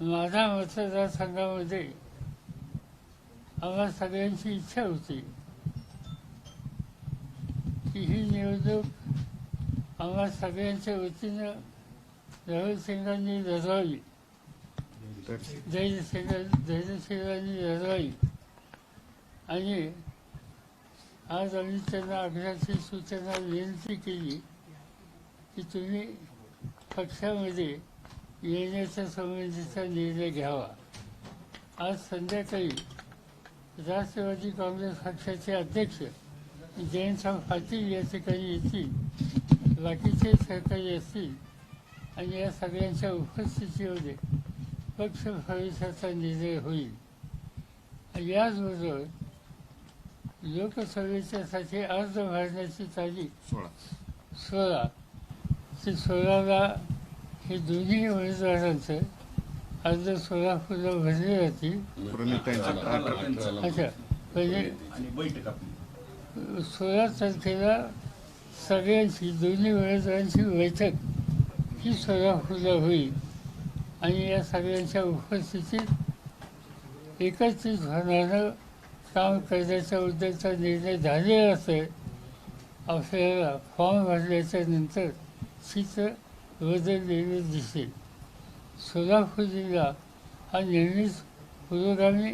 माझ्या मतदारसंघामध्ये आम्हा सगळ्यांची इच्छा होती की ही निवडणूक आम्हा सगळ्यांच्या वतीनं राहुल सिंगांनी लढवावी. धैर्य जयसिंगांनी लढवावी. आणि आज आम्ही त्यांना आग्रहाची सूचना विनंती केली की तुम्ही पक्षामध्ये येण्याच्या संबंधीचा निर्णय घ्यावा. आज संध्याकाळी राष्ट्रवादी काँग्रेस पक्षाचे अध्यक्ष जयंतराव पाटील या ठिकाणी येतील. बाकीचे सहकारी असतील आणि या सगळ्यांच्या उपस्थितीमध्ये पक्ष प्रवेशाचा निर्णय होईल. याचबरोबर लोकसभेच्यासाठी अर्ज भरण्याची तारीख सोळा. सोळा. ते सोळाला हे दोन्ही उमेदवारांचं अर्ज सोलापूरला भरले जातील अच्छा. म्हणजे आणि बैठक आपली. सोळा तारखेला सगळ्यांची दोन्ही उमेदवारांची बैठक ही सोलापूरला होईल. आणि या सगळ्यांच्या उपस्थितीत एकत्रित होणारं काम करण्याच्या उद्देशाचा निर्णय झालेला असेल आपल्याला फॉर्म भरल्याच्या नंतर चित्र बदललेलं दिसेल. सोलापूर जिल्हा हा नेहमीच पुरोगामी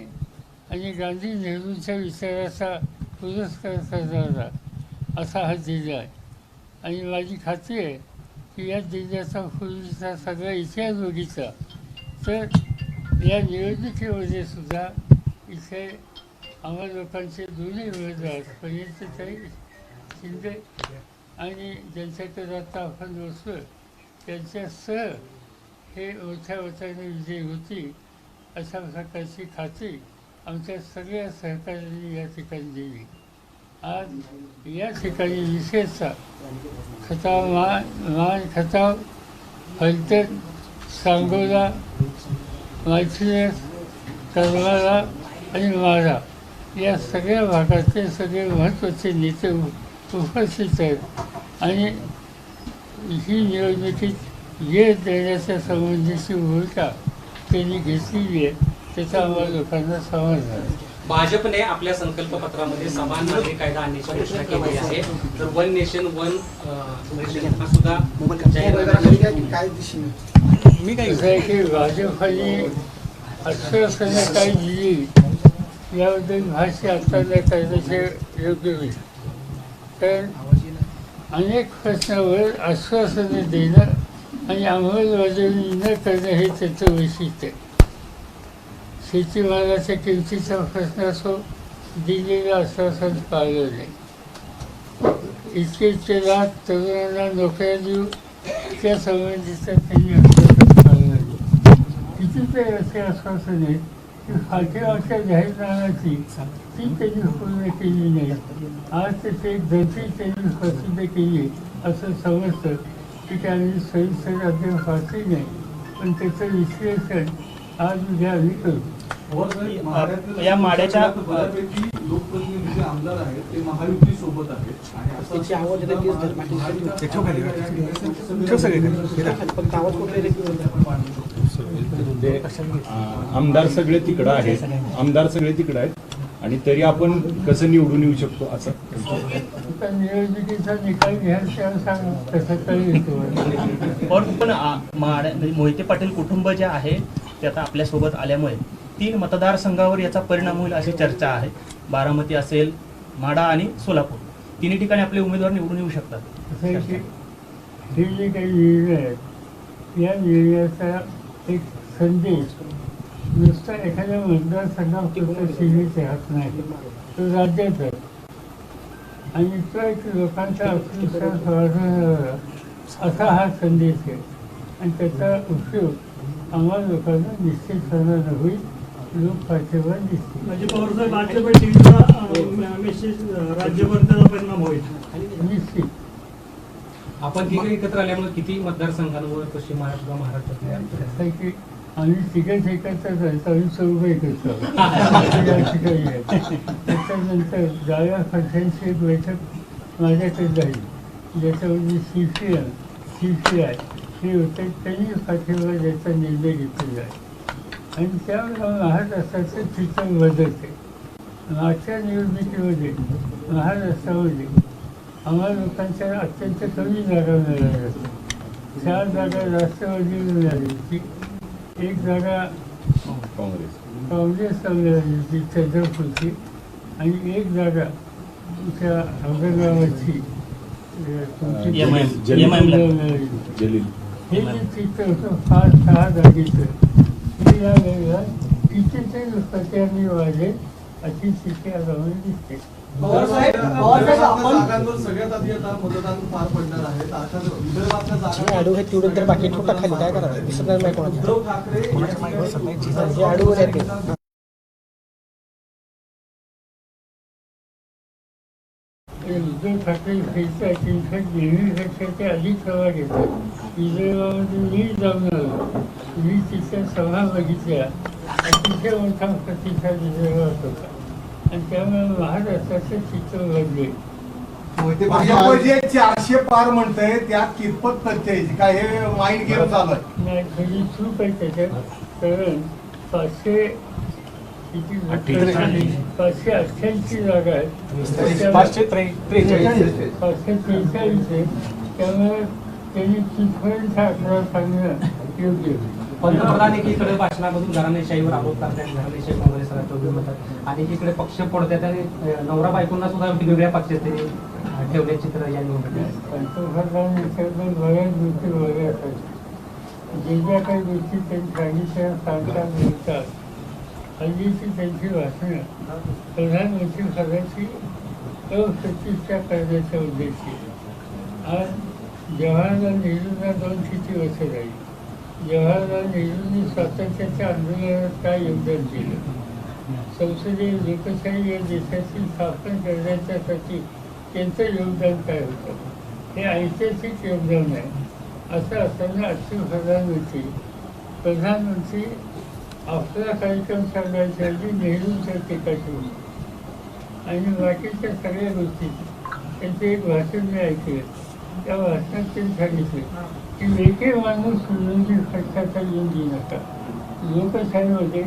आणि गांधी नेहरूंच्या विचाराचा पुरस्कार करणारा असा हा जिल्हा आहे. आणि माझी खात्री आहे की या जिल्ह्याचा पूर्वीचा सगळा इतिहास बघितला तर या निवडणुकीमध्ये सुद्धा इथे आम्हा लोकांचे दोन्ही उमेदवार पंडितताई शिंदे आणि ज्यांच्याकडे आता आपण त्यांच्या त्यांच्यासह हे ओथ्या मताने विजयी होती अशा प्रकारची खात्री आमच्या सगळ्या सहकार्यांनी या ठिकाणी दिली. आज या ठिकाणी विशेषतः खताव मा मान खताव फलटण सांगोला मायथिनेस करमाळा आणि मारा या सगळ्या भागातले सगळे महत्त्वाचे नेते उपस्थित आहेत. आणि ही निवडणुकीत ये देण्याच्या संबंधीची भूमिका त्यांनी घेतलेली आहे त्याचा आम्हाला लोकांना समाधान आहे भाजपने आपल्या संकल्पपत्रामध्ये समान नागरी कायदा आणण्याची घोषणा केली आहे. तर वन नेशन वन हा सुद्धा जाहीरनामा काय आहे की भाजपने आश्वासनं काय दिली याबद्दल भाष्य आता न करण्याचे योग्य होईल. कारण अनेक प्रश्नावर आश्वासनं देणं आणि अंमलबजावणी न करणं हे त्याचं वैशिष्ट्य आहे. शेतीमालाच्या किमतीचा प्रश्न असो दिलेलं आश्वासन पाळलं नाही. इतके इतके लाख तरुणांना नोकऱ्या देऊ त्या संबंधीचं त्यांनी आश्वासन पाळलं नाही. कितीतरी असे आश्वासन आहेत की फाटीमागच्या जाहीरनाम्याची ती त्यांनी पूर्ण केली नाही आज त्याची एक धरती त्यांनी प्रसिद्ध केली असं समजतं की त्यांनी सविस्तर अद्याप वाचली नाही पण त्याचं विश्लेषण आज उद्या आम्ही करू या माड्याच्या- लोकप्रतिनिधी जे आमदार आहेत ते महायुती सोबत आहेत आणि असं आवाज आमदार सगळे तिकडं आहेत. आमदार सगळे तिकडं आहेत. आणि तरी आपण कसं निवडून येऊ शकतो असं. निवडणुकीचा निकाल पण म्हणजे मोहिते पाटील कुटुंब जे आहे ते आता आपल्यासोबत आल्यामुळे तीन मतदारसंघावर याचा परिणाम होईल अशी चर्चा आहे. बारामती असेल माडा आणि सोलापूर. तिन्ही ठिकाणी आपले उमेदवार निवडून येऊ शकतात. हे जे काही निर्णय आहेत या निर्णयाचा एक संदेश नुसता एखाद्या मतदारसंघापुरता सीमित राहत नाही. तो राज्यात आहे. आणि तो एक लोकांचा वाढवणारा असा हा संदेश आहे. आणि त्याचा उपयोग आम्हा लोकांना निश्चितपणानं होईल. लोक पाठिंबा दिसतील. म्हणजे पवारसाहेब आजच्या बैठकीचा मेसेज राज्यभर त्याचा परिणाम होईल. निश्चित. आपण तिघे एकत्र आल्यामुळे किती मतदारसंघांवर पश्चिम महाराष्ट्र महाराष्ट्रात आम्ही तिघच एकत्रच आहेत आम्ही स्वरूप एकत्र ठिकाणी आहे. त्याच्यानंतर डाव्या पक्षांची एक बैठक माझ्याकडे झाली. ज्याच्यामध्ये C C M C C I हे होते. त्यांनी पाठिंबा द्यायचा निर्णय घेतलेला आहे. आणि त्यामुळे महाराष्ट्राचं चित्र बदलते. मागच्या निवडणुकीमध्ये महाराष्ट्रामध्ये आम्हा लोकांच्या अत्यंत कमी जागा मिळाल्या. होत्या. चार जागा राष्ट्रवादी मिळाली होती एक जागा काँग्रेस काँग्रेसला मिळाली होती चंद्रपूरची आणि एक जागा त्या औरंगाबादची अं, तुमची MIM. जलगावला मिळाली होती. जलील हे जे चित्र होतं फार सहा जागेचं हे या वेळेला कितीतरी प्रचारणी वाढले अशी आता मला दिसते तर बाकी ठोटा खाली? काय दिसत नाही कोणाच्या उद्धव ठाकरे हे उद्धव नेहमीपेक्षा अधिक सभा घेतात विदर्भामध्ये मी जाऊन आलो मी तिथल्या सभा बघितल्या. अतिशय मोठा प्रतिसाद विदर्भात होता. आणि त्यामुळे महाराष्ट्राचं चित्र भाजप जे चारशे पार म्हणतंय त्यात कितपत तथ्य आहे काय हे माइंड गेम चालू आहे. नाही आहे त्याच्यात. कारण पाचशे किती पाचशे अठ्ठ्याऐंशी जागा आहेत. पाचशे त्रेचाळीस. पाचशे त्रेचाळीस आहे. त्यामुळे त्यांनी तिथपर्यंत आकडा सांगणं योग्य आहे. पंतप्रधान एकीकडे भाषणामधून घराणेशाहीवर आरोप करतात घराणेशाही काँग्रेस राष्ट्रवादी म्हणतात. आणि एकीकडे पक्ष पडतात आणि नवरा बायकोंना सुद्धा वेगवेगळ्या पक्षात त्यांनी ठेवले चित्र या निवडणुकीत. पंतप्रधान बऱ्याच गोष्टी वेगळ्या असतात जे ज्या काही गोष्टी त्यांनी सांगितल्या हल्लीची त्यांची भाषणं प्रधानमंत्री पदाची अप्रतिष्ठा करण्याच्या उद्देशी आज जवाहरलाल नेहरूंना दोन किती वर्ष राहील जवाहरलाल नेहरूंनी स्वातंत्र्याच्या आंदोलनात काय योगदान केलं संसदीय लोकशाही या देशाची स्थापन करण्याच्यासाठी त्यांचं योगदान काय होतं? हे ऐतिहासिक योगदान आहे. असं असताना आजचे प्रधानमंत्री प्रधानमंत्री आपला कार्यक्रम सांगायच्या ऐवजी नेहरूंच्या टीका केली आणि बाकीच्या सगळ्या गोष्टी त्यांचं एक भाषण मी ऐकलं. त्या भाषणात त्यांनी सांगितलं वेगळे माणूस विरोधी खर्चाचा येऊन देऊ लोकशाहीमध्ये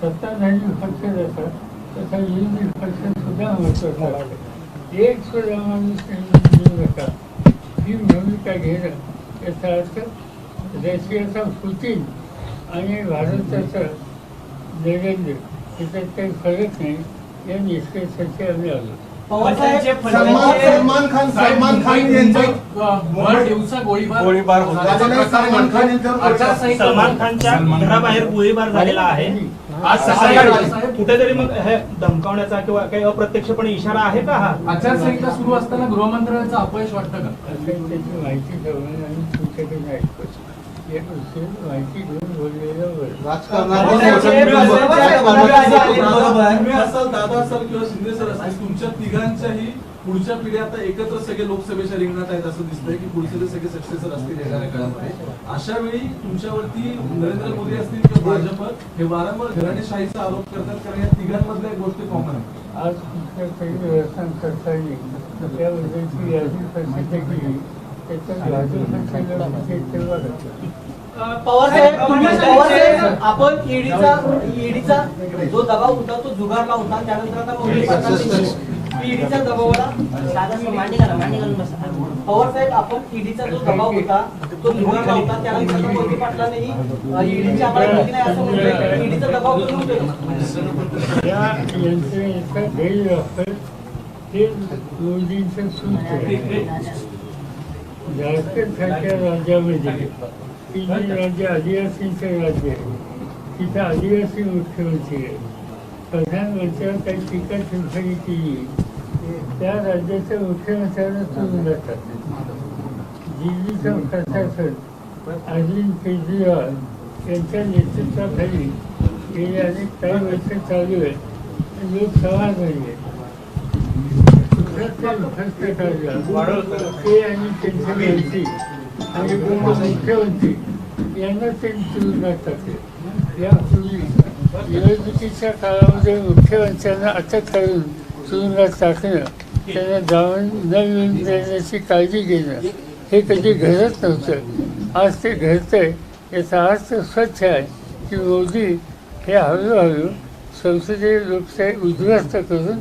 सत्ताधारी पक्ष जातात तसा विरोधी पक्ष सुद्धा महत्त्वाचा आहे एक सुद्धा माणूस निवडून नका ही भूमिका घेणं याचा अर्थ रशियाचा पुतीन आणि भारताचा नरेंद्र याच्यात काही फरक नाही या निष्कर्षाचे आम्ही आलो सलमान सलमान खान सलमान खान यांचं भर दिवसा गोळीबार गोळीबार होता सलमान खान यांच्यावर गोळीबार सलमान खानच्या घराबाहेर गोळीबार झालेला आहे. आज सकाळी कुठेतरी मग हे धमकावण्याचा किंवा काही अप्रत्यक्षपणे इशारा आहे का हा? आचारसंहिता सुरू असताना गृहमंत्र्यांचं अपयश वाटतं का? माहिती घेऊन आणि माहिती घेऊन दादा असाल किंवा शिंदे सर असाल तुमच्या तिघांच्याही पुढच्या पिढ्या आता एकत्र सगळे लोकसभेच्या रिंगणात आहेत असं दिसतंय की पुढचे जे सगळे सक्सेसर असतील येणाऱ्या काळामध्ये अशा वेळी तुमच्यावरती नरेंद्र मोदी असतील किंवा भाजप हे वारंवार घराणेशाहीचा आरोप करतात कारण या तिघांमधल्या एक गोष्टी कॉमन आहे आज तुमच्या काही व्यवस्था करता येईल त्याबद्दलची यादी प्रसिद्ध केली त्याच्यात भाजपचे तुम्ही पवारसाहेब आपण ईडीचा ईडीचा जो दबाव होता तो जुगारला होता. त्यानंतर आता मोदी सरकारने ईडीच्या दबावाला पवारसाहेब आपण ईडीचा जो दबाव होता तो जुगारला होता. त्यानंतर मोदी पाटलांनी ईडीची आम्हाला माहिती नाही असं म्हटलं ईडीचा दबाव गैरवापर हे मोदींचं सूत्र. आहे झारखंड सारख्या राज्यामध्ये राज्य आदिवासींचं राज्य आहे तिथं आदिवासी मुख्यमंत्री आहे प्रधानमंत्र्यांनी काही टीका टिप्पणी केली त्या राज्याच्या मुख्यमंत्र्यांना तुम्ही जातात दिल्लीचं प्रशासन अरविंद केजरीवाल यांच्या नेतृत्वाखाली गेले अनेक काही वर्ष चालू आहेत लोक समाज नाही आहे ते आणि त्यांचे मंत्री आणि मुख्यमंत्री यांना ते तुरुंगात टाकले यापूर्वी निवडणुकीच्या काळामध्ये मुख्यमंत्र्यांना अटक करून तुरुंगात टाकणं त्यांना जाऊन न मिळून देण्याची काळजी घेणं हे कधी घडत नव्हतं आज ते घडतंय याचा अर्थ स्वच्छ आहे की मोदी हे हळूहळू संसदीय लोकशाही उद्ध्वस्त करून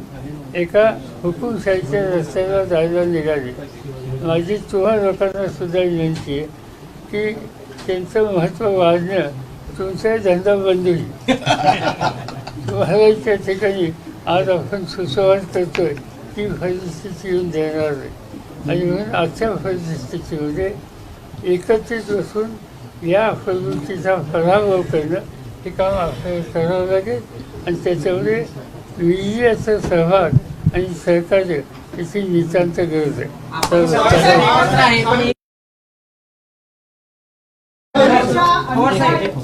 एका हुकुमशाहीच्या रस्त्याला जायला निघाली. माझी चव्हाण लोकांना सुद्धा विनंती आहे की त्यांचं महत्त्व वाढणं तुमचा धंदा बंद होईल तुम्हाला त्या ठिकाणी आज आपण सुसंवाद करतोय. ती परिस्थिती येऊन देणार नाही आणि म्हणून आजच्या परिस्थितीमध्ये एकत्रित बसून या प्रवृत्तीचा पराभव करणं हे काम आपल्याला करावं लागेल. आणि त्याच्यामध्ये मीडियाचा सहभाग आणि सहकार्य याची नितांत गरज आहे साहेब